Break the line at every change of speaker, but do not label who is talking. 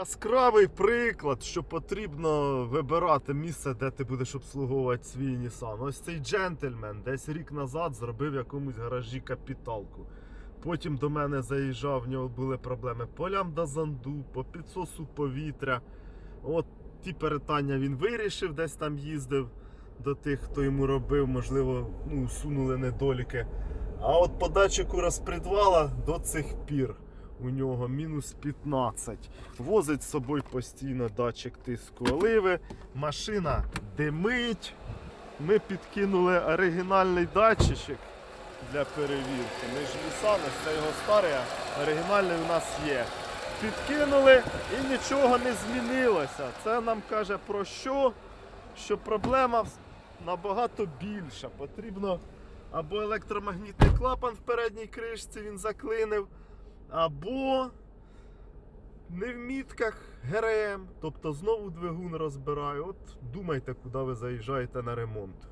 Яскравий приклад, що потрібно вибирати місце, де ти будеш обслуговувати свій Nissan. Ось цей джентльмен десь рік назад зробив якомусь гаражі капіталку. Потім до мене заїжджав, в нього були проблеми по лямбда-занду, по підсосу повітря. От ті питання він вирішив, десь там їздив до тих, хто йому робив, можливо, ну, усунули недоліки. А от по датчику до цих пір у нього мінус 15. Возить з собою постійно датчик тиску оливи. Машина димить. Ми підкинули оригінальний датчичок для перевірки. Ми ж Nissan, це його старий, оригінальний у нас є. Підкинули і нічого не змінилося. Це нам каже про що? Що проблема набагато більша. Потрібно або електромагнітний клапан в передній кришці він заклинив, або не в мітках ГРМ. Тобто знову двигун розбираю. От думайте, куди ви заїжджаєте на ремонт.